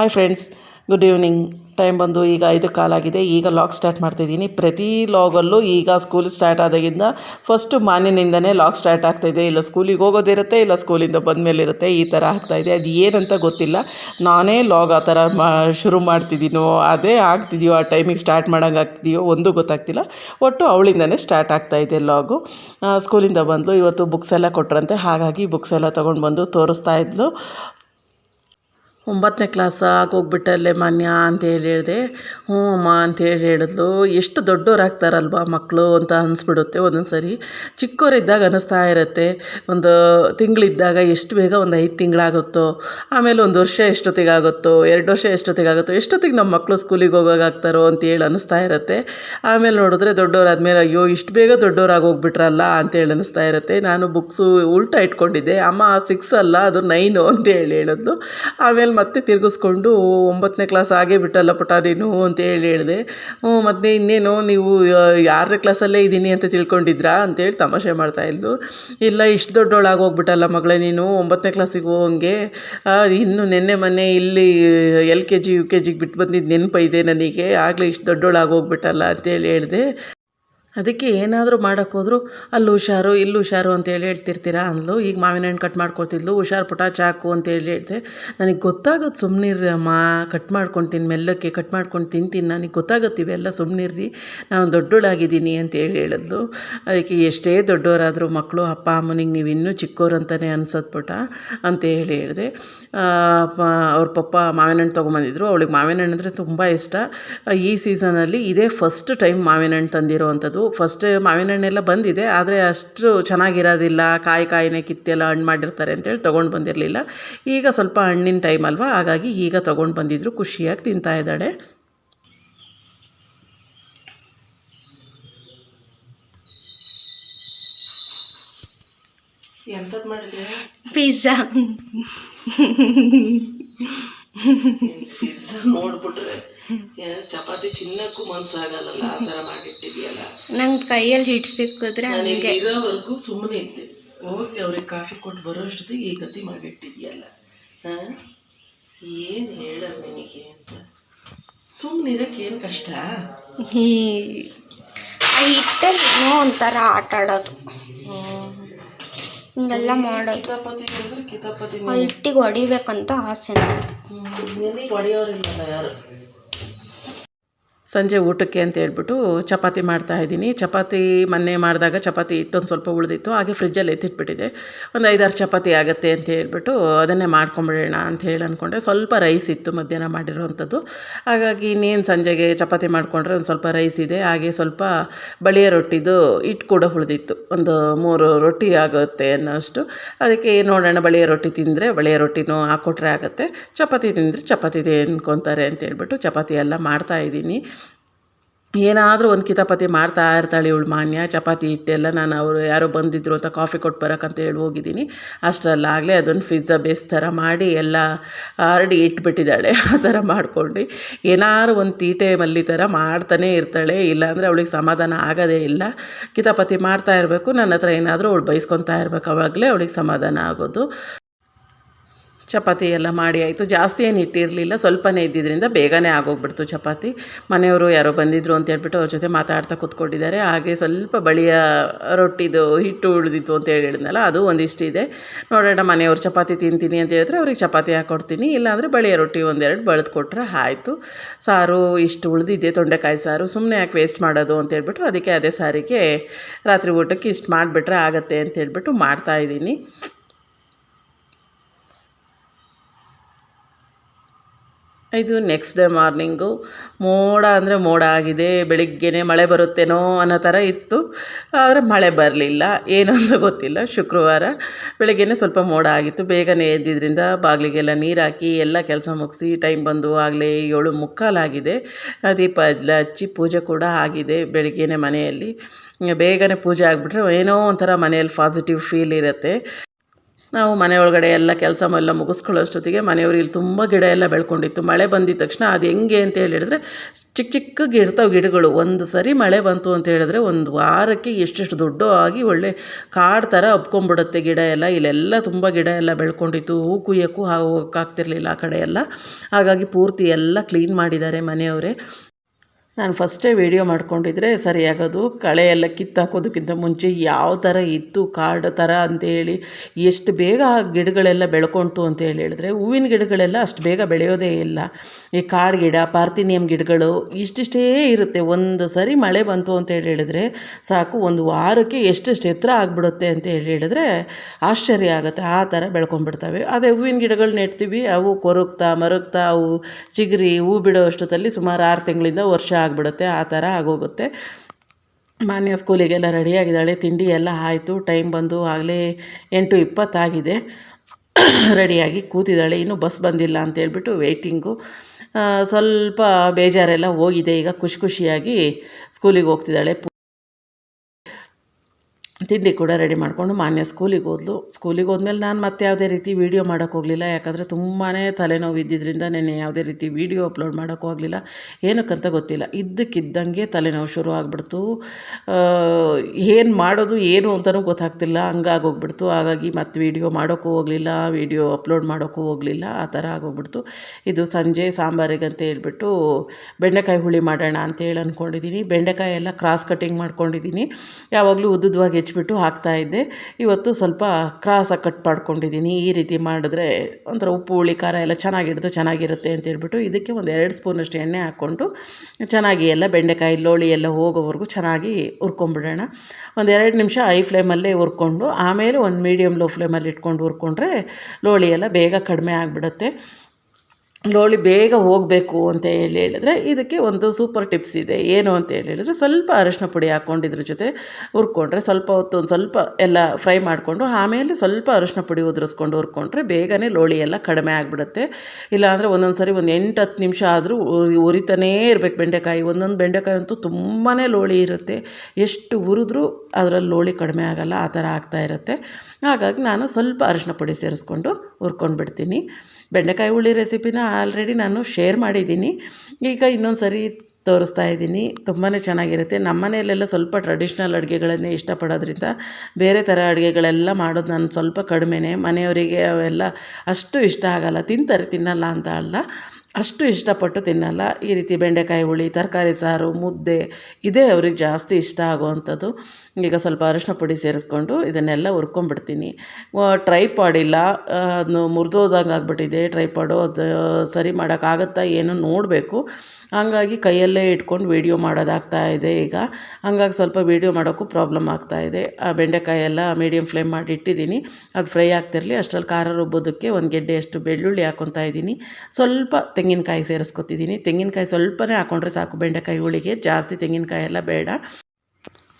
Hi friends good evening time ಬಂದು ಈಗ ಐದು ಕಾಲಾಗಿದೆ ಈಗ ಲಾಗ್ ಸ್ಟಾರ್ಟ್ ಮಾಡ್ತಿದ್ದೀನಿ. ಪ್ರತಿ ಲಾಗಲ್ಲೂ ಈಗ ಸ್ಕೂಲ್ ಸ್ಟಾರ್ಟ್ ಆದಾಗಿಂದ ಫಸ್ಟು ಮಾನಿನಿಂದನೇ ಲಾಗ್ ಸ್ಟಾರ್ಟ್ ಆಗ್ತಾಯಿದೆ ಇಲ್ಲ ಸ್ಕೂಲಿಗೆ ಹೋಗೋದಿರುತ್ತೆ ಇಲ್ಲ ಸ್ಕೂಲಿಂದ ಬಂದಮೇಲೆ ಇರುತ್ತೆ. ಈ ಥರ ಆಗ್ತಾಯಿದೆ ಅದು ಏನಂತ ಗೊತ್ತಿಲ್ಲ. ನಾನೇ ಲಾಗ್ ಆ ಥರ ಮಾ, ಶುರು ಮಾಡ್ತಿದ್ದೀನೋ, ಅದೇ ಆಗ್ತಿದೆಯೋ, ಆ ಟೈಮಿಗೆ ಸ್ಟಾರ್ಟ್ ಮಾಡೋಂಗೆ ಆಗ್ತಿದೆಯೋ, ಒಂದು ಗೊತ್ತಾಗ್ತಿಲ್ಲ. ಒಟ್ಟು ಅವಳಿಂದನೇ ಸ್ಟಾರ್ಟ್ ಆಗ್ತಾಯಿದೆ ಲಾಗು ಸ್ಕೂಲಿಂದ ಬಂದು ಇವತ್ತು ಬುಕ್ಸ್ ಎಲ್ಲ ಕೊಟ್ರಂತೆ. ಹಾಗಾಗಿ ಬುಕ್ಸ್ ಎಲ್ಲ ತೊಗೊಂಡು ಬಂದು ತೋರಿಸ್ತಾ ಇದ್ಲು. ಒಂಬತ್ತನೇ ಕ್ಲಾಸ್ ಆಗೋಗ್ಬಿಟ್ಟಲ್ಲೇ ಮಾನ್ಯ ಅಂತೇಳಿ ಹೇಳಿದೆ. ಹ್ಞೂ ಅಮ್ಮ ಅಂತೇಳಿ ಹೇಳಿದ್ಲು. ಎಷ್ಟು ದೊಡ್ಡೋರಾಗ್ತಾರಲ್ವ ಮಕ್ಕಳು ಅಂತ ಅನಿಸ್ಬಿಡುತ್ತೆ ಒಂದೊಂದು ಸರಿ ಚಿಕ್ಕವರಿದ್ದಾಗ ಅನ್ನಿಸ್ತಾ ಇರುತ್ತೆ. ಒಂದು ತಿಂಗಳಿದ್ದಾಗ ಎಷ್ಟು ಬೇಗ ಒಂದು ಐದು ತಿಂಗಳಾಗುತ್ತೋ, ಆಮೇಲೆ ಒಂದು ವರ್ಷ ಎಷ್ಟೊತ್ತಿಗಾಗುತ್ತೋ, ಎರಡು ವರ್ಷ ಎಷ್ಟೊತ್ತಿಗಾಗುತ್ತೋ, ಎಷ್ಟೊತ್ತಿಗೆ ನಮ್ಮ ಮಕ್ಕಳು ಸ್ಕೂಲಿಗೆ ಹೋಗೋಕ್ಕಾಗ್ತಾರೋ ಅಂತೇಳಿ ಅನ್ನಿಸ್ತಾ ಇರುತ್ತೆ. ಆಮೇಲೆ ನೋಡಿದ್ರೆ ದೊಡ್ಡವರಾದ್ಮೇಲೆ ಅಯ್ಯೋ, ಇಷ್ಟು ಬೇಗ ದೊಡ್ಡವರಾಗಿ ಹೋಗ್ಬಿಟ್ರಲ್ಲ ಅಂತೇಳಿ ಅನ್ನಿಸ್ತಾ ಇರುತ್ತೆ. ನಾನು ಬುಕ್ಸು ಉಲ್ಟಾ ಇಟ್ಕೊಂಡಿದ್ದೆ. ಅಮ್ಮ ಸಿಕ್ಸ್ ಅಲ್ಲ, ಅದು ನೈನು ಅಂತೇಳಿ ಹೇಳಿದ್ಲು. ಆಮೇಲೆ ಮತ್ತೆ ತಿರುಗಿಸ್ಕೊಂಡು ಒಂಬತ್ತನೇ ಕ್ಲಾಸ್ ಆಗೇ ಬಿಟ್ಟಲ್ಲ ಪುಟ ನೀನು ಅಂತೇಳಿ ಹೇಳಿದೆ. ಹ್ಞೂ ಮತ್ತು ಇನ್ನೇನು ನೀವು ಆರನೇ ಕ್ಲಾಸಲ್ಲೇ ಇದ್ದೀನಿ ಅಂತ ತಿಳ್ಕೊಂಡಿದ್ರಾ ಅಂತೇಳಿ ತಮಾಷೆ ಮಾಡ್ತಾಯಿದ್ಲು ಇಲ್ಲ, ಇಷ್ಟು ದೊಡ್ಡವಳಾಗಿ ಹೋಗ್ಬಿಟ್ಟಲ್ಲ ಮಗಳೇ ನೀನು ಒಂಬತ್ತನೇ ಕ್ಲಾಸಿಗೆ ಹೋಗಂಗೆ. ಇನ್ನು ನಿನ್ನೆ ಮೊನ್ನೆ ಇಲ್ಲಿ, L K G, U K ಜಿಗೆ ಬಿಟ್ಟು ಬಂದಿದ್ದು ನೆನಪೈದೆ ನನಗೆ. ಆಗಲೇ ಇಷ್ಟು ದೊಡ್ಡವಳಾಗಿ ಹೋಗ್ಬಿಟ್ಟಲ್ಲ ಅಂತೇಳಿ ಹೇಳಿದೆ. ಅದಕ್ಕೆ ಏನಾದರೂ ಮಾಡೋಕ್ಕೋದ್ರು ಅಲ್ಲಿ ಹುಷಾರು, ಇಲ್ಲಿ ಹುಷಾರು ಅಂತೇಳಿ ಹೇಳ್ತಿರ್ತೀರಾ? ಅಂದ್ಲು. ಈಗ ಮಾವಿನ ಹಣ್ಣು ಕಟ್ ಮಾಡ್ಕೊಳ್ತಿದ್ಲು. ಹುಷಾರು ಪುಟ ಚಾಕು ಅಂತೇಳಿ ಹೇಳಿದೆ. ನನಗೆ ಗೊತ್ತಾಗೋದು ಸುಮ್ಮನಿರ್ರಿ ಅಮ್ಮ. ಕಟ್ ಮಾಡ್ಕೊಳ್ತೀನಿ ಮೆಲ್ಲಕ್ಕೆ ಕಟ್ ಮಾಡ್ಕೊಂಡು ತಿಂತೀನಿ. ನನಗೆ ಗೊತ್ತಾಗುತ್ತೆ ಇವೆಲ್ಲ ಸುಮ್ಮನಿರ್ರಿ ನಾನು ದೊಡ್ಡೋಳಾಗಿದ್ದೀನಿ ಅಂತೇಳಿ ಹೇಳಿದ್ಲು. ಅದಕ್ಕೆ ಎಷ್ಟೇ ದೊಡ್ಡವರಾದರೂ ಮಕ್ಕಳು ಅಪ್ಪ, ಅಮ್ಮನಿಗೆ ನೀವು ಇನ್ನೂ ಚಿಕ್ಕೋರು ಅಂತಲೇ ಅನ್ಸೋದು ಪುಟ ಅಂತ ಹೇಳಿ ಹೇಳಿದೆ. ಅವ್ರ ಪಪ್ಪ ಮಾವಿನ ಹಣ್ಣು ತೊಗೊಂಬಂದಿದ್ರು. ಅವಳಿಗೆ ಮಾವಿನ ಹಣ್ಣು ಅಂದರೆ ತುಂಬ ಇಷ್ಟ. ಈ ಸೀಸನಲ್ಲಿ ಇದೇ ಫಸ್ಟ್ ಟೈಮ್ ಮಾವಿನ ಹಣ್ಣು ತಂದಿರೋ ಅಂಥದ್ದು ಫಸ್ಟ್ ಮಾವಿನ ಹಣ್ಣೆಲ್ಲ ಬಂದಿದೆ ಆದರೆ ಅಷ್ಟು ಚೆನ್ನಾಗಿರೋದಿಲ್ಲ ಕಾಯಿ ಕಾಯಿನೇ ಕಿತ್ತೆಲ್ಲ ಹಣ್ಣು ಮಾಡಿರ್ತಾರೆ ಅಂತೇಳಿ ತೊಗೊಂಡು ಬಂದಿರಲಿಲ್ಲ. ಈಗ ಸ್ವಲ್ಪ ಹಣ್ಣಿನ ಟೈಮ್ ಅಲ್ವಾ ಹಾಗಾಗಿ ಈಗ ತೊಗೊಂಡು ಬಂದಿದ್ರು ಖುಷಿಯಾಗಿ ತಿಂತಾ ಇದ್ದಾಳೆ. ಪಿಜ್ಜಾ ನೋಡ್ಬಿಟ್ರೆ. ಚಪಾತಿ ತಿನ್ನಕ್ಕೂ ಮನ್ಸಾಗಲ್ಲ ಆ ಥರ ಮಾಡಿಟ್ಟಿದೆಯಲ್ಲ ನಂಗೆ ಕೈಯಲ್ಲಿ ಹಿಟ್ಟು ಸಿಕ್ಕಿದ್ರೆ ನನಗೆ ಇರೋವರೆಗೂ ಸುಮ್ಮನೆ ಇದ್ದೆ. ಹೋಗಿ ಅವ್ರಿಗೆ ಕಾಫಿ ಕೊಟ್ಟು ಬರೋ ಅಷ್ಟೊತ್ತಿಗೆ ಈ ಗತಿ ಮಾಡಿಟ್ಟಿದೆಯಲ್ಲ ಹಾಂ? ಏನು ಹೇಳ ನಿನಗೆ ಅಂತ. ಸುಮ್ಮನೆ ಇರೋಕ್ಕೆ ಏನು ಕಷ್ಟ? ಆ ಹಿಟ್ಟಲ್ಲಿ ಏನೋ ಒಂಥರ ಆಟ ಆಡೋದು. ಹಿಂಗೆಲ್ಲ ಮಾಡೋದು. ಕಿತಾಪತಿ ಅಂದ್ರೆ ಕಿತಾಪತಿ ಆ ಹಿಟ್ಟಿಗೆ ಹೊಡಿಬೇಕಂತ ಆಸೆ ನನಗೆ ಹೊಡೆಯೋರಿಲ್ಲ ಯಾರು? ಸಂಜೆ ಊಟಕ್ಕೆ ಅಂತ ಹೇಳ್ಬಿಟ್ಟು ಚಪಾತಿ ಮಾಡ್ತಾ ಇದ್ದೀನಿ. ಚಪಾತಿ ಮೊನ್ನೆ ಮಾಡಿದಾಗ ಚಪಾತಿ ಇಟ್ಟೊಂದು ಸ್ವಲ್ಪ ಉಳಿದಿತ್ತು. ಹಾಗೆ ಫ್ರಿಜ್ಜಲ್ಲಿ ಎತ್ತಿಟ್ಬಿಟ್ಟಿದೆ. ಒಂದು ಐದಾರು ಚಪಾತಿ ಆಗುತ್ತೆ ಅಂತ ಹೇಳ್ಬಿಟ್ಟು ಅದನ್ನೇ ಮಾಡ್ಕೊಂಬಿಡೋಣ ಅಂತ ಹೇಳಿ ಅಂದ್ಕೊಂಡೆ. ಸ್ವಲ್ಪ ರೈಸ್ ಇತ್ತು ಮಧ್ಯಾಹ್ನ ಮಾಡಿರೋವಂಥದ್ದು. ಹಾಗಾಗಿ ಇನ್ನೇನು ಸಂಜೆಗೆ ಚಪಾತಿ ಮಾಡಿಕೊಂಡ್ರೆ ಒಂದು ಸ್ವಲ್ಪ ರೈಸ್ ಇದೆ. ಹಾಗೆ ಸ್ವಲ್ಪ ಬಳಿಯ ರೊಟ್ಟಿದು ಹಿಟ್ಟು ಕೂಡ ಉಳಿದಿತ್ತು. ಒಂದು ಮೂರು ರೊಟ್ಟಿ ಆಗುತ್ತೆ ಅನ್ನೋಷ್ಟು. ಅದಕ್ಕೆ ನೋಡೋಣ ಬಳಿಯ ರೊಟ್ಟಿ ತಿಂದರೆ ಬಳಿಯ ರೊಟ್ಟಿನೂ ಹಾಕ್ಕೊಟ್ರೆ ಆಗುತ್ತೆ. ಚಪಾತಿ ತಿಂದರೆ ಚಪಾತಿ ಅಂದ್ಕೊತಾರೆ ಅಂತ ಹೇಳ್ಬಿಟ್ಟು ಚಪಾತಿ ಎಲ್ಲ ಮಾಡ್ತಾಯಿದ್ದೀನಿ ಏನಾದರೂ ಒಂದು ಕಿತಾಪತಿ ಮಾಡ್ತಾ ಇರ್ತಾಳೆ ಇವಳು ಮಾನ್ಯ, ಚಪಾತಿ ಹಿಟ್ಟೆಲ್ಲ ನಾನು ಅವರು ಯಾರೋ ಬಂದಿದ್ರು ಅಂತ ಕಾಫಿ ಕೊಟ್ಟು ಬರೋಕ್ಕಂತ ಹೇಳಿ ಹೋಗಿದ್ದೀನಿ. ಅಷ್ಟರಲ್ಲಾಗಲೇ ಅದನ್ನು ಪಿಜ್ಜಾ ಬೇಸ್ ಥರ ಮಾಡಿ ಎಲ್ಲ ಹರಡಿ ಇಟ್ಬಿಟ್ಟಿದ್ದಾಳೆ. ಆ ಥರ ಮಾಡ್ಕೊಂಡು ಏನಾದ್ರು ಒಂದು ತೀಟೆ ಮಲ್ಲಿ ಥರ ಮಾಡ್ತಾನೆ ಇರ್ತಾಳೆ. ಇಲ್ಲಾಂದರೆ ಅವಳಿಗೆ ಸಮಾಧಾನ ಆಗೋದೇ ಇಲ್ಲ. ಕಿತಾಪತಿ ಮಾಡ್ತಾ ಇರಬೇಕು. ನನ್ನ ಹತ್ರ ಏನಾದರೂ ಅವಳು ಬೈಸ್ಕೊತಾ ಇರಬೇಕು. ಅವಾಗಲೇ ಅವಳಿಗೆ ಸಮಾಧಾನ ಆಗೋದು. ಚಪಾತಿ ಎಲ್ಲ ಮಾಡಿ ಆಯಿತು. ಜಾಸ್ತಿ ಏನು ಇಟ್ಟಿರಲಿಲ್ಲ. ಸ್ವಲ್ಪನೇ ಇದ್ದಿದ್ದರಿಂದ ಬೇಗನೆ ಆಗೋಗ್ಬಿಡ್ತು ಚಪಾತಿ. ಮನೆಯವರು ಯಾರೋ ಬಂದಿದ್ರು ಅಂತ ಹೇಳ್ಬಿಟ್ಟು ಅವ್ರ ಜೊತೆ ಮಾತಾಡ್ತಾ ಕೂತ್ಕೊಂಡಿದ್ದಾರೆ. ಹಾಗೆ ಸ್ವಲ್ಪ ಬಳಿಯ ರೊಟ್ಟಿದು ಹಿಟ್ಟು ಉಳಿದಿತ್ತು ಅಂತ ಹೇಳಿ ಹೇಳಿದ್ನಲ್ಲ, ಅದು ಒಂದಿಷ್ಟಿದೆ ನೋಡೋಣ, ಮನೆಯವರು ಚಪಾತಿ ತಿಂತೀನಿ ಅಂತ ಹೇಳಿದ್ರೆ ಅವ್ರಿಗೆ ಚಪಾತಿ ಹಾಕ್ಕೊಡ್ತೀನಿ ಇಲ್ಲಾಂದರೆ ಬಳಿಯ ರೊಟ್ಟಿ ಒಂದೆರಡು ಬಳ್ದು ಕೊಟ್ಟರೆ ಆಯಿತು. ಸಾರು ಇಷ್ಟು ಉಳಿದಿದೆ ತೊಂಡೆಕಾಯಿ ಸಾರು. ಸುಮ್ಮನೆ ಯಾಕೆ ವೇಸ್ಟ್ ಮಾಡೋದು ಅಂತ ಹೇಳ್ಬಿಟ್ಟು ಅದಕ್ಕೆ ಅದೇ ಸಾರಿಗೆ ರಾತ್ರಿ ಊಟಕ್ಕೆ ಇಷ್ಟು ಮಾಡಿಬಿಟ್ರೆ ಆಗುತ್ತೆ ಅಂತ ಹೇಳ್ಬಿಟ್ಟು ಮಾಡ್ತಾಯಿದ್ದೀನಿ ಇದು ನೆಕ್ಸ್ಟ್ ಡೇ ಮಾರ್ನಿಂಗು ಮೋಡ ಅಂದರೆ ಮೋಡ ಆಗಿದೆ, ಬೆಳಿಗ್ಗೆನೇ ಮಳೆ ಬರುತ್ತೇನೋ ಅನ್ನೋ ಥರ ಇತ್ತು. ಆದರೆ ಮಳೆ ಬರಲಿಲ್ಲ. ಏನಂತ ಗೊತ್ತಿಲ್ಲ. ಶುಕ್ರವಾರ ಬೆಳಗ್ಗೆನೇ ಸ್ವಲ್ಪ ಮೋಡ ಆಗಿತ್ತು. ಬೇಗನೆ ಎದ್ದಿದ್ದರಿಂದ ಬಾಗಿಲಿಗೆಲ್ಲ ನೀರು ಹಾಕಿ ಎಲ್ಲ ಕೆಲಸ ಮುಗಿಸಿ ಟೈಮ್ ಬಂದು ಆಗಲೇ ಏಳು ಮುಕ್ಕಾಲಾಗಿದೆ ದೀಪ ಎಲ್ಲ ಹಚ್ಚಿ ಪೂಜೆ ಕೂಡ ಆಗಿದೆ ಬೆಳಗ್ಗೆನೇ ಮನೆಯಲ್ಲಿ. ಬೇಗನೆ ಪೂಜೆ ಆಗಿಬಿಟ್ರೆ ಏನೋ ಒಂಥರ ಮನೆಯಲ್ಲಿ ಪಾಸಿಟಿವ್ ಫೀಲ್ ಇರುತ್ತೆ. ನಾವು ಮನೆ ಒಳಗಡೆ ಎಲ್ಲ ಕೆಲಸ ಎಲ್ಲ ಮುಗಿಸ್ಕೊಳ್ಳೋಷ್ಟೊತ್ತಿಗೆ ಮನೆಯವರು ಇಲ್ಲಿ ತುಂಬ ಗಿಡ ಎಲ್ಲ ಬೆಳ್ಕೊಂಡಿತ್ತು. ಮಳೆ ಬಂದಿದ ತಕ್ಷಣ ಅದು ಹೆಂಗೆ ಅಂತ ಹೇಳಿದ್ರೆ ಚಿಕ್ಕ ಚಿಕ್ಕಗೆ ಇರ್ತಾವೆ ಗಿಡಗಳು. ಒಂದು ಸರಿ ಮಳೆ ಬಂತು ಅಂತ ಹೇಳಿದ್ರೆ ಒಂದು ವಾರಕ್ಕೆ ಎಷ್ಟೆಷ್ಟು ದೊಡ್ಡ ಆಗಿ ಒಳ್ಳೆ ಕಾಡು ಥರ ಹಬ್ಕೊಂಬಿಡುತ್ತೆ ಗಿಡ ಎಲ್ಲ. ಇಲ್ಲೆಲ್ಲ ತುಂಬ ಗಿಡ ಎಲ್ಲ ಬೆಳ್ಕೊಂಡಿತ್ತು. ಹೂ ಕುಯ್ಯೋಕ್ಕೂ ಹೋಗೋಕ್ಕಾಗ್ತಿರ್ಲಿಲ್ಲ ಆ ಕಡೆ ಎಲ್ಲ. ಹಾಗಾಗಿ ಪೂರ್ತಿ ಎಲ್ಲ ಕ್ಲೀನ್ ಮಾಡಿದ್ದಾರೆ ಮನೆಯವರೇ. ನಾನು ಫಸ್ಟೇ ವೀಡಿಯೋ ಮಾಡ್ಕೊಂಡಿದ್ರೆ ಸರಿಯಾಗೋದು. ಕಳೆ ಎಲ್ಲ ಕಿತ್ತಾಕೋದಕ್ಕಿಂತ ಮುಂಚೆ ಯಾವ ಥರ ಇತ್ತು, ಕಾಡು ಥರ ಅಂತೇಳಿ ಎಷ್ಟು ಬೇಗ ಆ ಗಿಡಗಳೆಲ್ಲ ಬೆಳ್ಕೊಳ್ತು ಅಂತ ಹೇಳಿ ಹೇಳಿದ್ರೆ, ಹೂವಿನ ಗಿಡಗಳೆಲ್ಲ ಅಷ್ಟು ಬೇಗ ಬೆಳೆಯೋದೇ ಇಲ್ಲ. ಈ ಕಾಡು ಗಿಡ, ಪಾರ್ಥಿನಿಯಂ ಗಿಡಗಳು ಇಷ್ಟಿಷ್ಟೇ ಇರುತ್ತೆ. ಒಂದು ಸರಿ ಮಳೆ ಬಂತು ಅಂತ ಹೇಳಿ ಹೇಳಿದ್ರೆ ಸಾಕು, ಒಂದು ವಾರಕ್ಕೆ ಎಷ್ಟೆಷ್ಟು ಎತ್ತರ ಆಗಿಬಿಡುತ್ತೆ ಅಂತ ಹೇಳಿ ಹೇಳಿದ್ರೆ ಆಶ್ಚರ್ಯ ಆಗುತ್ತೆ. ಆ ಥರ ಬೆಳ್ಕೊಂಡ್ಬಿಡ್ತವೆ. ಅದೇ ಹೂವಿನ ಗಿಡಗಳು ನೆಡ್ತೀವಿ. ಅವು ಕೊರಗ್ತಾ, ಮರಗ್ತಾ, ಅವು ಚಿಗುರಿ, ಹೂ ಬಿಡೋ ಅಷ್ಟೊತ್ತಲ್ಲಿ ಸುಮಾರು ಆರು ತಿಂಗಳಿಂದ ವರ್ಷ ಆಗಿಬಿಡುತ್ತೆ, ಆ ಥರ ಆಗೋಗುತ್ತೆ. ಮಾನ್ಯ ಸ್ಕೂಲಿಗೆಲ್ಲ ರೆಡಿಯಾಗಿದ್ದಾಳೆ ತಿಂಡಿ ಎಲ್ಲ ಆಯಿತು ಟೈಮ್ ಬಂದು ಆಗಲೇ ಎಂಟು ಇಪ್ಪತ್ತಾಗಿದೆ ರೆಡಿಯಾಗಿ ಕೂತಿದ್ದಾಳೆ, ಇನ್ನೂ ಬಸ್ ಬಂದಿಲ್ಲ ಅಂತೇಳ್ಬಿಟ್ಟು ವೆಯ್ಟಿಂಗು ಸ್ವಲ್ಪ ಬೇಜಾರೆಲ್ಲ ಹೋಗಿದೆ, ಈಗ ಖುಷಿ ಖುಷಿಯಾಗಿ ಸ್ಕೂಲಿಗೆ ಹೋಗ್ತಿದ್ದಾಳೆ. ತಿಂಡಿ ಕೂಡ ರೆಡಿ ಮಾಡಿಕೊಂಡು ಮಾನ್ಯ ಸ್ಕೂಲಿಗೆ ಹೋದ್ಲು. ಸ್ಕೂಲಿಗೆ ಹೋದ್ಮೇಲೆ ನಾನು ಮತ್ತೆ ಯಾವುದೇ ರೀತಿ ವೀಡಿಯೋ ಮಾಡೋಕ್ಕೆ ಹೋಗಲಿಲ್ಲ. ಯಾಕಂದರೆ ತುಂಬಾ ತಲೆನೋವು ಇದ್ದಿದ್ದರಿಂದ ನೆನೆ ಯಾವುದೇ ರೀತಿ ವೀಡಿಯೋ ಅಪ್ಲೋಡ್ ಮಾಡೋಕ್ಕೂ ಆಗಲಿಲ್ಲ ಏನಕ್ಕಂತ ಗೊತ್ತಿಲ್ಲ. ಇದ್ದಕ್ಕಿದ್ದಂಗೆ ತಲೆನೋವು ಶುರು ಆಗಿಬಿಡ್ತು. ಏನು ಮಾಡೋದು, ಏನು ಅಂತಲೂ ಗೊತ್ತಾಗ್ತಿಲ್ಲ. ಹಂಗಾಗೋಗ್ಬಿಡ್ತು ಹಾಗಾಗಿ ಮತ್ತೆ ವೀಡಿಯೋ ಮಾಡೋಕ್ಕೂ ಹೋಗಲಿಲ್ಲ. ವೀಡಿಯೋ ಅಪ್ಲೋಡ್ ಮಾಡೋಕ್ಕೂ ಹೋಗಲಿಲ್ಲ. ಆ ಥರ ಆಗೋಗ್ಬಿಡ್ತು. ಇದು ಸಂಜೆ ಸಾಂಬಾರಿಗೆ ಅಂತ ಹೇಳ್ಬಿಟ್ಟು ಬೆಂಡೆಕಾಯಿ ಹುಳಿ ಮಾಡೋಣ ಅಂತೇಳಿ ಅಂದ್ಕೊಂಡಿದ್ದೀನಿ ಬೆಂಡೆಕಾಯಿ ಎಲ್ಲ ಕ್ರಾಸ್ ಕಟ್ಟಿಂಗ್ ಮಾಡ್ಕೊಂಡಿದ್ದೀನಿ ಯಾವಾಗಲೂ ಉದ್ದುದ್ವಾಗಿ ಹೆಚ್ಚಿಬಿಟ್ಟು ಹಾಕ್ತಾಯಿದ್ದೆ ಇವತ್ತು ಸ್ವಲ್ಪ ಕ್ರಾಸಾಗಿ ಕಟ್ ಮಾಡ್ಕೊಂಡಿದ್ದೀನಿ. ಈ ರೀತಿ ಮಾಡಿದ್ರೆ ಒಂಥರ ಉಪ್ಪು, ಹುಳಿ, ಖಾರ ಎಲ್ಲ ಚೆನ್ನಾಗಿ ಹಿಡಿದು ಚೆನ್ನಾಗಿರುತ್ತೆ ಅಂತ ಹೇಳ್ಬಿಟ್ಟು ಇದಕ್ಕೆ ಒಂದು ಎರಡು ಸ್ಪೂನಷ್ಟು ಎಣ್ಣೆ ಹಾಕ್ಕೊಂಡು ಚೆನ್ನಾಗಿ ಎಲ್ಲ ಬೆಂಡೆಕಾಯಿ, ಲೋಳಿ ಎಲ್ಲ ಹೋಗೋವರೆಗೂ ಚೆನ್ನಾಗಿ ಹುರ್ಕೊಂಬಿಡೋಣ. ಒಂದು ಎರಡು ನಿಮಿಷ ಐ ಫ್ಲೇಮಲ್ಲೇ ಹುರ್ಕೊಂಡು, ಆಮೇಲೆ ಒಂದು ಮೀಡಿಯಮ್ ಲೋ ಫ್ಲೇಮಲ್ಲಿ ಇಟ್ಕೊಂಡು ಹುರ್ಕೊಂಡ್ರೆ ಲೋಳಿ ಎಲ್ಲ ಬೇಗ ಕಡಿಮೆ ಆಗಿಬಿಡುತ್ತೆ. ಲೋಳಿ ಬೇಗ ಹೋಗಬೇಕು ಅಂತ ಹೇಳಿ ಹೇಳಿದ್ರೆ ಇದಕ್ಕೆ ಒಂದು ಸೂಪರ್ ಟಿಪ್ಸ್ ಇದೆ. ಏನು ಅಂತ ಹೇಳಿ ಹೇಳಿದ್ರೆ ಸ್ವಲ್ಪ ಅರಶಿನ ಪುಡಿ ಹಾಕ್ಕೊಂಡಿದ್ರ ಜೊತೆ ಹುರ್ಕೊಂಡ್ರೆ ಸ್ವಲ್ಪ ಹೊತ್ತು ಒಂದು ಸ್ವಲ್ಪ ಎಲ್ಲ ಫ್ರೈ ಮಾಡಿಕೊಂಡು ಆಮೇಲೆ ಸ್ವಲ್ಪ ಅರಶಿನ ಪುಡಿ ಉದುರಿಸ್ಕೊಂಡು ಹುರ್ಕೊಂಡ್ರೆ ಬೇಗನೆ ಲೋಳಿ ಎಲ್ಲ ಕಡಿಮೆ ಆಗಿಬಿಡುತ್ತೆ. ಇಲ್ಲಾಂದರೆ ಒಂದೊಂದು ಸರಿ ಒಂದು ಎಂಟು ಹತ್ತು ನಿಮಿಷ ಆದರೂ ಉರಿತಾನೇ ಇರಬೇಕು ಬೆಂಡೆಕಾಯಿ. ಒಂದೊಂದು ಬೆಂಡೆಕಾಯಿ ಅಂತೂ ತುಂಬಾ ಲೋಳಿ ಇರುತ್ತೆ. ಎಷ್ಟು ಹುರಿದ್ರೂ ಅದರಲ್ಲಿ ಲೋಳಿ ಕಡಿಮೆ ಆಗೋಲ್ಲ, ಆ ಥರ ಆಗ್ತಾ ಇರುತ್ತೆ. ಹಾಗಾಗಿ ನಾನು ಸ್ವಲ್ಪ ಅರಶಿನ ಪುಡಿ ಸೇರಿಸ್ಕೊಂಡು ಹುರ್ಕೊಂಡು ಬಿಡ್ತೀನಿ ಬೆಂಡೆಕಾಯಿ ಹುಳಿ ರೆಸಿಪಿನ ಆಲ್ರೆಡಿ ನಾನು ಶೇರ್ ಮಾಡಿದ್ದೀನಿ. ಈಗ ಇನ್ನೊಂದು ಸರಿ ತೋರಿಸ್ತಾ ಇದ್ದೀನಿ. ತುಂಬಾ ಚೆನ್ನಾಗಿರುತ್ತೆ. ನಮ್ಮ ಮನೆಯಲ್ಲೆಲ್ಲ ಸ್ವಲ್ಪ ಟ್ರೆಡಿಷ್ನಲ್ ಅಡುಗೆಗಳನ್ನೇ ಇಷ್ಟಪಡೋದ್ರಿಂದ ಬೇರೆ ಥರ ಅಡುಗೆಗಳೆಲ್ಲ ಮಾಡೋದು ನಾನು ಸ್ವಲ್ಪ ಕಡಿಮೆನೇ. ಮನೆಯವರಿಗೆ ಅವೆಲ್ಲ ಅಷ್ಟು ಇಷ್ಟ ಆಗೋಲ್ಲ. ತಿಂತಾರೆ, ತಿನ್ನಲ್ಲ ಅಂತ ಅಲ್ಲ. ಅಷ್ಟು ಇಷ್ಟಪಟ್ಟು ತಿನ್ನಲ್ಲ. ಈ ರೀತಿ ಬೆಂಡೆಕಾಯಿ ಹುಳಿ, ತರಕಾರಿ ಸಾರು, ಮುದ್ದೆ, ಇದೇ ಅವ್ರಿಗೆ ಜಾಸ್ತಿ ಇಷ್ಟ ಆಗುವಂಥದ್ದು. ಈಗ ಸ್ವಲ್ಪ ಅರಿಶಿನ ಪುಡಿ ಸೇರಿಸ್ಕೊಂಡು ಇದನ್ನೆಲ್ಲ ಹುರ್ಕೊಂಬಿಡ್ತೀನಿ ಟ್ರೈಪಾಡ್ ಇಲ್ಲ. ಅದನ್ನು ಮುರಿದೋದಂಗೆ ಆಗ್ಬಿಟ್ಟಿದೆ. ಟ್ರೈಪಾಡು ಅದು ಸರಿ ಮಾಡೋಕ್ಕಾಗತ್ತಾ ಏನು ನೋಡಬೇಕು. ಹಂಗಾಗಿ ಕೈಯಲ್ಲೇ ಇಟ್ಕೊಂಡು ವೀಡಿಯೋ ಮಾಡೋದಾಗ್ತಾ ಇದೆ ಈಗ. ಹಂಗಾಗಿ ಸ್ವಲ್ಪ ವೀಡಿಯೋ ಮಾಡೋಕ್ಕೂ ಪ್ರಾಬ್ಲಮ್ ಆಗ್ತಾ ಇದೆ. ಆ ಬೆಂಡೆಕಾಯಿ ಎಲ್ಲ ಮೀಡಿಯಮ್ ಫ್ಲೇಮ್ ಮಾಡಿ ಇಟ್ಟಿದ್ದೀನಿ. ಅದು ಫ್ರೈ ಆಗ್ತಿರಲಿ. ಅಷ್ಟರಲ್ಲಿ ಖಾರ ರುಬ್ಬೋದಕ್ಕೆ ಒಂದು ಗೆಡ್ಡೆಯಷ್ಟು ಬೆಳ್ಳುಳ್ಳಿ ಹಾಕ್ಕೊತಾ ಇದ್ದೀನಿ. ಸ್ವಲ್ಪ ತೆಂಗಿನಕಾಯಿ ಸೇರಿಸ್ಕೊತಿದ್ದೀನಿ. ತೆಂಗಿನಕಾಯಿ ಸ್ವಲ್ಪನೇ ಹಾಕ್ಕೊಂಡ್ರೆ ಸಾಕು. ಬೆಂಡೆಕಾಯಿ ಹುಳಿಗೆ ಜಾಸ್ತಿ ತೆಂಗಿನಕಾಯಿ ಎಲ್ಲ ಬೇಡ.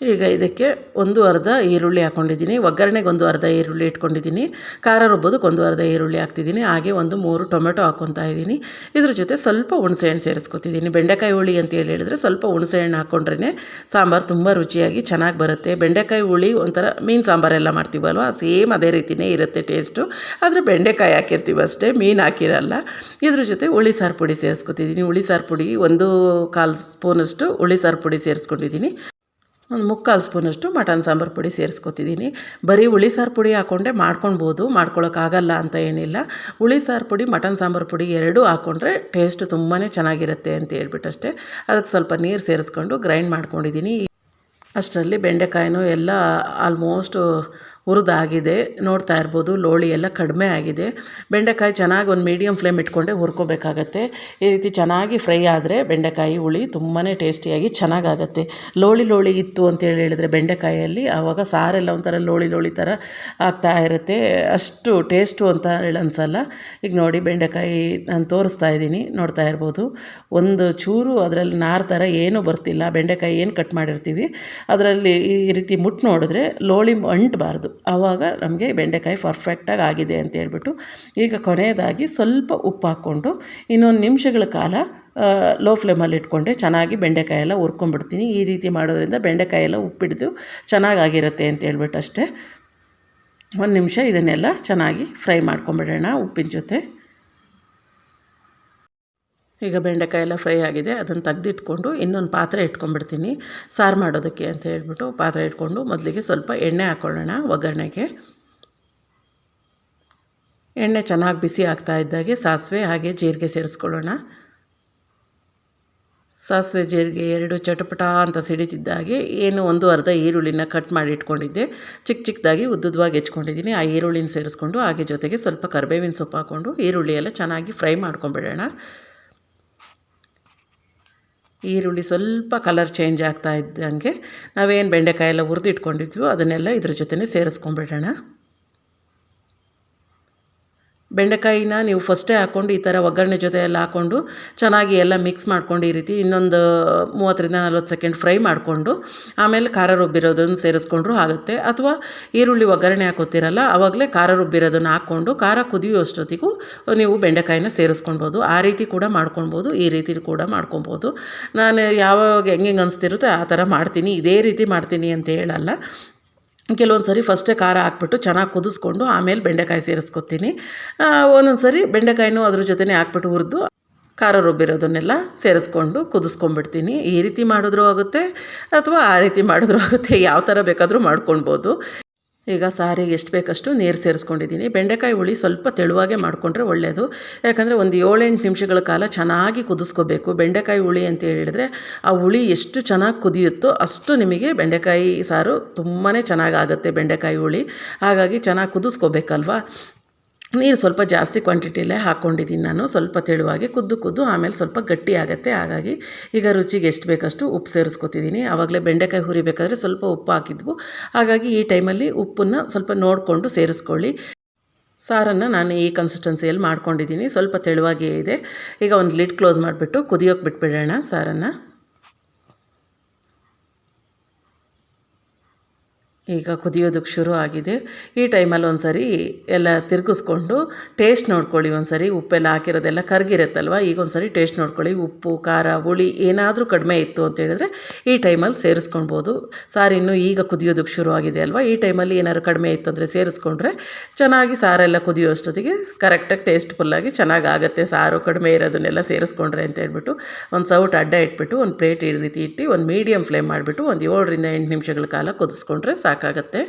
ಈಗ ಇದಕ್ಕೆ ಒಂದು ಅರ್ಧ ಈರುಳ್ಳಿ ಹಾಕ್ಕೊಂಡಿದ್ದೀನಿ ಒಗ್ಗರಣೆಗೆ ಒಂದು ಅರ್ಧ ಈರುಳ್ಳಿ ಇಟ್ಕೊಂಡಿದ್ದೀನಿ. ಖಾರ ರುಬ್ಬೋದಕ್ಕೆ ಒಂದು ಅರ್ಧ ಈರುಳ್ಳಿ ಹಾಕ್ತಿದ್ದೀನಿ. ಹಾಗೆ ಒಂದು ಮೂರು ಟೊಮೆಟೊ ಹಾಕ್ಕೊತಾ ಇದ್ದೀನಿ. ಇದ್ರ ಜೊತೆ ಸ್ವಲ್ಪ ಹುಣಸೆಹಣ್ಣು ಸೇರಿಸ್ಕೊತಿದ್ದೀನಿ. ಬೆಂಡೆಕಾಯಿ ಹುಳಿ ಅಂತ ಹೇಳಿ ಹೇಳಿದ್ರೆ ಸ್ವಲ್ಪ ಹುಣಸೆಹಣ್ಣು ಹಾಕ್ಕೊಂಡ್ರೇ ಸಾಂಬಾರು ತುಂಬ ರುಚಿಯಾಗಿ ಚೆನ್ನಾಗಿ ಬರುತ್ತೆ. ಬೆಂಡೆಕಾಯಿ ಹುಳಿ ಒಂಥರ ಮೀನು ಸಾಂಬಾರೆಲ್ಲ ಮಾಡ್ತೀವಲ್ವ? ಸೇಮ್ ಅದೇ ರೀತಿಯೇ ಇರುತ್ತೆ ಟೇಸ್ಟು. ಆದರೆ ಬೆಂಡೆಕಾಯಿ ಹಾಕಿರ್ತೀವಿ ಅಷ್ಟೇ, ಮೀನು ಹಾಕಿರಲ್ಲ. ಇದ್ರ ಜೊತೆ ಹುಳಿ ಸಾರು ಪುಡಿ ಸೇರಿಸ್ಕೊತಿದ್ದೀನಿ. ಹುಳಿ ಸಾರು ಪುಡಿ ಒಂದು ಕಾಲು ಸ್ಪೂನಷ್ಟು ಹುಳಿ ಸಾರು ಪುಡಿ ಸೇರಿಸ್ಕೊಂಡಿದ್ದೀನಿ. ಒಂದು ಮುಕ್ಕಾಲು ಸ್ಪೂನಷ್ಟು ಮಟನ್ ಸಾಂಬಾರು ಪುಡಿ ಸೇರಿಸ್ಕೊತಿದ್ದೀನಿ. ಬರೀ ಹುಳಿ ಸಾರು ಪುಡಿ ಹಾಕ್ಕೊಂಡ್ರೆ ಮಾಡ್ಕೊಳ್ಬೋದು ಮಾಡ್ಕೊಳ್ಳೋಕ್ಕಾಗಲ್ಲ ಅಂತ ಏನಿಲ್ಲ. ಹುಳಿ ಸಾರು ಪುಡಿ, ಮಟನ್ ಸಾಂಬಾರು ಪುಡಿ ಎರಡೂ ಹಾಕ್ಕೊಂಡ್ರೆ ಟೇಸ್ಟ್ ತುಂಬಾ ಚೆನ್ನಾಗಿರುತ್ತೆ ಅಂತ ಹೇಳ್ಬಿಟ್ಟಷ್ಟೇ. ಅದಕ್ಕೆ ಸ್ವಲ್ಪ ನೀರು ಸೇರಿಸ್ಕೊಂಡು ಗ್ರೈಂಡ್ ಮಾಡ್ಕೊಂಡಿದ್ದೀನಿ ಅಷ್ಟರಲ್ಲಿ ಬೆಂಡೆಕಾಯಿನೂ ಎಲ್ಲ ಆಲ್ಮೋಸ್ಟು ಹುರಿದಾಗಿದೆ. ನೋಡ್ತಾ ಇರ್ಬೋದು, ಲೋಳಿ ಎಲ್ಲ ಕಡಿಮೆ ಆಗಿದೆ. ಬೆಂಡೆಕಾಯಿ ಚೆನ್ನಾಗಿ ಒಂದು ಮೀಡಿಯಮ್ ಫ್ಲೇಮ್ ಇಟ್ಕೊಂಡೆ ಹುರ್ಕೋಬೇಕಾಗತ್ತೆ. ಈ ರೀತಿ ಚೆನ್ನಾಗಿ ಫ್ರೈ ಆದರೆ ಬೆಂಡೆಕಾಯಿ ಹುಳಿ ತುಂಬಾ ಟೇಸ್ಟಿಯಾಗಿ ಚೆನ್ನಾಗಾಗತ್ತೆ. ಲೋಳಿ ಲೋಳಿ ಇತ್ತು ಅಂತೇಳಿ ಹೇಳಿದ್ರೆ ಬೆಂಡೆಕಾಯಲ್ಲಿ ಆವಾಗ ಸಾರೆಲ್ಲ ಒಂಥರ ಲೋಳಿ ಲೋಳಿ ಥರ ಆಗ್ತಾ ಇರುತ್ತೆ. ಅಷ್ಟು ಟೇಸ್ಟು ಅಂತ ಹೇಳಿ ಅನ್ಸಲ್ಲ. ಈಗ ನೋಡಿ ಬೆಂಡೆಕಾಯಿ ನಾನು ತೋರಿಸ್ತಾ ಇದ್ದೀನಿ. ನೋಡ್ತಾ ಇರ್ಬೋದು, ಒಂದು ಚೂರು ಅದರಲ್ಲಿ ನಾರು ಥರ ಏನೂ ಬರ್ತಿಲ್ಲ. ಬೆಂಡೆಕಾಯಿ ಏನು ಕಟ್ ಮಾಡಿರ್ತೀವಿ, ಅದರಲ್ಲಿ ಈ ರೀತಿ ಮುಟ್ಟು ನೋಡಿದ್ರೆ ಲೋಳಿ ಅಂಟಬಾರ್ದು. ಆವಾಗ ನಮಗೆ ಬೆಂಡೆಕಾಯಿ ಪರ್ಫೆಕ್ಟಾಗಿ ಆಗಿದೆ ಅಂತ ಹೇಳ್ಬಿಟ್ಟು ಈಗ ಕೊನೆಯದಾಗಿ ಸ್ವಲ್ಪ ಉಪ್ಪು ಹಾಕ್ಕೊಂಡು ಇನ್ನೊಂದು ನಿಮಿಷಗಳ ಕಾಲ ಲೋ ಫ್ಲೇಮಲ್ಲಿ ಇಟ್ಕೊಂಡೆ. ಚೆನ್ನಾಗಿ ಬೆಂಡೆಕಾಯಿ ಎಲ್ಲ ಹುರ್ಕೊಂಡ್ಬಿಡ್ತೀನಿ. ಈ ರೀತಿ ಮಾಡೋದ್ರಿಂದ ಬೆಂಡೆಕಾಯಿ ಎಲ್ಲ ಉಪ್ಪಿಡ್ದು ಚೆನ್ನಾಗಾಗಿರುತ್ತೆ ಅಂತ ಹೇಳ್ಬಿಟ್ಟು ಅಷ್ಟೇ. ಒಂದು ನಿಮಿಷ ಇದನ್ನೆಲ್ಲ ಚೆನ್ನಾಗಿ ಫ್ರೈ ಮಾಡ್ಕೊಂಬಿಡೋಣ ಉಪ್ಪಿನ ಜೊತೆ. ಈಗ ಬೆಂಡೆಕಾಯಿ ಎಲ್ಲ ಫ್ರೈ ಆಗಿದೆ, ಅದನ್ನು ತೆಗೆದಿಟ್ಕೊಂಡು ಇನ್ನೊಂದು ಪಾತ್ರೆ ಇಟ್ಕೊಂಡ್ಬಿಡ್ತೀನಿ. ಸಾರು ಮಾಡೋದಕ್ಕೆ ಅಂತ ಹೇಳ್ಬಿಟ್ಟು ಪಾತ್ರೆ ಇಟ್ಕೊಂಡು ಮೊದಲಿಗೆ ಸ್ವಲ್ಪ ಎಣ್ಣೆ ಹಾಕ್ಕೊಳ್ಳೋಣ ಒಗ್ಗರಣೆಗೆ. ಎಣ್ಣೆ ಚೆನ್ನಾಗಿ ಬಿಸಿ ಆಗ್ತಾ ಇದ್ದಾಗೆ ಸಾಸಿವೆ ಹಾಗೆ ಜೀರಿಗೆ ಸೇರಿಸ್ಕೊಳ್ಳೋಣ. ಸಾಸಿವೆ, ಜೀರಿಗೆ ಎರಡು ಚಟಪಟ ಅಂತ ಸಿಡಿತಿದ್ದಾಗೆ ಏನು ಒಂದು ಅರ್ಧ ಈರುಳ್ಳಿನ ಕಟ್ ಮಾಡಿ ಇಟ್ಕೊಂಡಿದ್ದೆ. ಚಿಕ್ಕ ಚಿಕ್ಕದಾಗಿ ಉದ್ದುದವಾಗಿ ಹೆಚ್ಕೊಂಡಿದ್ದೀನಿ. ಆ ಈರುಳ್ಳಿನ ಸೇರಿಸ್ಕೊಂಡು ಹಾಗೆ ಜೊತೆಗೆ ಸ್ವಲ್ಪ ಕರಿಬೇವಿನ ಸೊಪ್ಪು ಹಾಕ್ಕೊಂಡು ಈರುಳ್ಳಿ ಎಲ್ಲ ಚೆನ್ನಾಗಿ ಫ್ರೈ ಮಾಡ್ಕೊಂಬಿಡೋಣ ಈರುಳ್ಳಿ ಸ್ವಲ್ಪ ಕಲರ್ ಚೇಂಜ್ ಆಗ್ತಾ ಇದ್ದಂಗೆ ನಾವೇನು ಬೆಂಡೆಕಾಯಿ ಎಲ್ಲ ಹುರಿದಿಟ್ಕೊಂಡಿದ್ವಿ ಅದನ್ನೆಲ್ಲ ಇದ್ರ ಜೊತೆನೇ ಸೇರಿಸ್ಕೊಂಬಿಡೋಣ. ಬೆಂಡೆಕಾಯಿನ ನೀವು ಫಸ್ಟೇ ಹಾಕ್ಕೊಂಡು ಈ ಥರ ಒಗ್ಗರಣೆ ಜೊತೆ ಎಲ್ಲ ಹಾಕ್ಕೊಂಡು ಚೆನ್ನಾಗಿ ಎಲ್ಲ ಮಿಕ್ಸ್ ಮಾಡ್ಕೊಂಡು ಈ ರೀತಿ ಇನ್ನೊಂದು ಮೂವತ್ತರಿಂದ ನಲ್ವತ್ತು ಸೆಕೆಂಡ್ ಫ್ರೈ ಮಾಡಿಕೊಂಡು ಆಮೇಲೆ ಖಾರ ರುಬ್ಬಿರೋದನ್ನು ಸೇರಿಸ್ಕೊಂಡ್ರೂ ಆಗುತ್ತೆ. ಅಥವಾ ಈರುಳ್ಳಿ ಒಗ್ಗರಣೆ ಹಾಕೋತಿರಲ್ಲ, ಆವಾಗಲೇ ಖಾರ ರುಬ್ಬಿರೋದನ್ನು ಹಾಕ್ಕೊಂಡು ಖಾರ ಕುದಿಯುವಷ್ಟೊತ್ತಿಗೂ ನೀವು ಬೆಂಡೆಕಾಯಿನ ಸೇರಿಸ್ಕೊಳ್ಬೋದು. ಆ ರೀತಿ ಕೂಡ ಮಾಡ್ಕೊಳ್ಬೋದು, ಈ ರೀತಿ ಕೂಡ ಮಾಡ್ಕೊಬೋದು ನಾನು ಯಾವಾಗ ಹೆಂಗೆ ಹೆಂಗೆ ಅನಿಸ್ತಿರುತ್ತೆ ಆ ಥರ ಮಾಡ್ತೀನಿ, ಇದೇ ರೀತಿ ಮಾಡ್ತೀನಿ ಅಂತ ಹೇಳಲ್ಲ. ಕೆಲವೊಂದು ಸರಿ ಫಸ್ಟೇ ಖಾರ ಹಾಕ್ಬಿಟ್ಟು ಚೆನ್ನಾಗಿ ಕುದಿಸ್ಕೊಂಡು ಆಮೇಲೆ ಬೆಂಡೆಕಾಯಿ ಸೇರಿಸ್ಕೊತೀನಿ. ಒಂದೊಂದು ಸರಿ ಬೆಂಡೆಕಾಯಿನೂ ಅದ್ರ ಜೊತೆನೇ ಹಾಕ್ಬಿಟ್ಟು ಹುರಿದು ಖಾರ ರುಬ್ಬಿರೋದನ್ನೆಲ್ಲ ಸೇರಿಸ್ಕೊಂಡು ಕುದಿಸ್ಕೊಂಡ್ಬಿಡ್ತೀನಿ. ಈ ರೀತಿ ಮಾಡಿದ್ರೂ ಆಗುತ್ತೆ ಅಥವಾ ಆ ರೀತಿ ಮಾಡಿದ್ರೂ ಆಗುತ್ತೆ. ಯಾವ ಥರ ಬೇಕಾದರೂ ಮಾಡ್ಕೊಳ್ಬೋದು. ಈಗ ಸಾರಿಗೆ ಎಷ್ಟು ಬೇಕಷ್ಟು ನೀರು ಸೇರಿಸ್ಕೊಂಡಿದ್ದೀನಿ. ಬೆಂಡೆಕಾಯಿ ಹುಳಿ ಸ್ವಲ್ಪ ತೆಳುವಾಗೆ ಮಾಡಿಕೊಂಡ್ರೆ ಒಳ್ಳೆಯದು ಯಾಕಂದರೆ ಒಂದು ಏಳೆಂಟು ನಿಮಿಷಗಳ ಕಾಲ ಚೆನ್ನಾಗಿ ಕುದಿಸ್ಕೋಬೇಕು. ಬೆಂಡೆಕಾಯಿ ಹುಳಿ ಅಂತ ಹೇಳಿದರೆ ಆ ಹುಳಿ ಎಷ್ಟು ಚೆನ್ನಾಗಿ ಕುದಿಯುತ್ತೋ ಅಷ್ಟು ನಿಮಗೆ ಬೆಂಡೆಕಾಯಿ ಸಾರು ತುಂಬಾ ಚೆನ್ನಾಗಾಗುತ್ತೆ ಬೆಂಡೆಕಾಯಿ ಹುಳಿ. ಹಾಗಾಗಿ ಚೆನ್ನಾಗಿ ಕುದಿಸ್ಕೋಬೇಕಲ್ವಾ? ನೀರು ಸ್ವಲ್ಪ ಜಾಸ್ತಿ ಕ್ವಾಂಟಿಟಿಯಲ್ಲೇ ಹಾಕ್ಕೊಂಡಿದ್ದೀನಿ ನಾನು. ಸ್ವಲ್ಪ ತೆಳುವಾಗಿ ಕುದ್ದು ಕುದ್ದು ಆಮೇಲೆ ಸ್ವಲ್ಪ ಗಟ್ಟಿ ಆಗುತ್ತೆ. ಹಾಗಾಗಿ ಈಗ ರುಚಿಗೆ ಎಷ್ಟು ಬೇಕಷ್ಟು ಉಪ್ಪು ಸೇರಿಸ್ಕೊತಿದ್ದೀನಿ. ಆವಾಗಲೇ ಬೆಂಡೆಕಾಯಿ ಹುರಿಬೇಕಾದ್ರೆ ಸ್ವಲ್ಪ ಉಪ್ಪು ಹಾಕಿದ್ವು. ಹಾಗಾಗಿ ಈ ಟೈಮಲ್ಲಿ ಉಪ್ಪನ್ನು ಸ್ವಲ್ಪ ನೋಡಿಕೊಂಡು ಸೇರಿಸ್ಕೊಳ್ಳಿ. ಸಾರನ್ನು ನಾನು ಈ ಕನ್ಸಿಸ್ಟೆನ್ಸಿಯಲ್ಲಿ ಮಾಡ್ಕೊಂಡಿದ್ದೀನಿ. ಸ್ವಲ್ಪ ತೆಳುವಾಗಿಯೇ ಇದೆ. ಈಗ ಒಂದು ಲಿಡ್ ಕ್ಲೋಸ್ ಮಾಡಿಬಿಟ್ಟು ಕುದಿಯೋಕೆ ಬಿಟ್ಬಿಡೋಣ ಸಾರನ್ನು. ಈಗ ಕುದಿಯೋದಕ್ಕೆ ಶುರು ಆಗಿದೆ. ಈ ಟೈಮಲ್ಲಿ ಒಂದು ಸರಿ ಎಲ್ಲ ತಿರುಗಿಸ್ಕೊಂಡು ಟೇಸ್ಟ್ ನೋಡ್ಕೊಳ್ಳಿ. ಒಂದು ಸರಿ ಉಪ್ಪೆಲ್ಲ ಹಾಕಿರೋದೆಲ್ಲ ಕರಗಿರುತ್ತಲ್ವ? ಈಗ ಒಂದು ಸರಿ ಟೇಸ್ಟ್ ನೋಡ್ಕೊಳ್ಳಿ. ಉಪ್ಪು, ಖಾರ, ಹುಳಿ ಏನಾದರೂ ಕಡಿಮೆ ಇತ್ತು ಅಂತ ಹೇಳಿದ್ರೆ ಈ ಟೈಮಲ್ಲಿ ಸೇರಿಸ್ಕೊಳ್ಬೋದು. ಸಾರು ಇನ್ನೂ ಈಗ ಕುದಿಯೋದಕ್ಕೆ ಶುರು ಆಗಿದೆ ಅಲ್ವಾ? ಈ ಟೈಮಲ್ಲಿ ಏನಾದ್ರು ಕಡಿಮೆ ಇತ್ತು ಅಂದರೆ ಸೇರಿಸ್ಕೊಂಡ್ರೆ ಚೆನ್ನಾಗಿ ಸಾರೆಲ್ಲ ಕುದಿಯೋ ಅಷ್ಟೊತ್ತಿಗೆ ಕರೆಕ್ಟಾಗಿ ಟೇಸ್ಟ್ಫುಲ್ಲಾಗಿ ಚೆನ್ನಾಗಿ ಆಗುತ್ತೆ ಸಾರು ಕಡಿಮೆ ಇರೋದನ್ನೆಲ್ಲ ಸೇರಿಸ್ಕೊಂಡ್ರೆ ಅಂತ ಹೇಳ್ಬಿಟ್ಟು ಒಂದು ಸೌಟ್ ಅಡ್ಡ ಇಟ್ಬಿಟ್ಟು, ಒಂದು ಪ್ಲೇಟ್ ಈ ರೀತಿ ಇಟ್ಟು, ಒಂದು ಮೀಡಿಯಮ್ ಫ್ಲೇಮ್ ಮಾಡಿಬಿಟ್ಟು, ಒಂದು ಏಳರಿಂದ ಎಂಟು ನಿಮಿಷಗಳ ಕಾಲ ಕುದಿಸ್ಕೊಂಡ್ರೆ ಸಾಕಾಗತ್ತೆ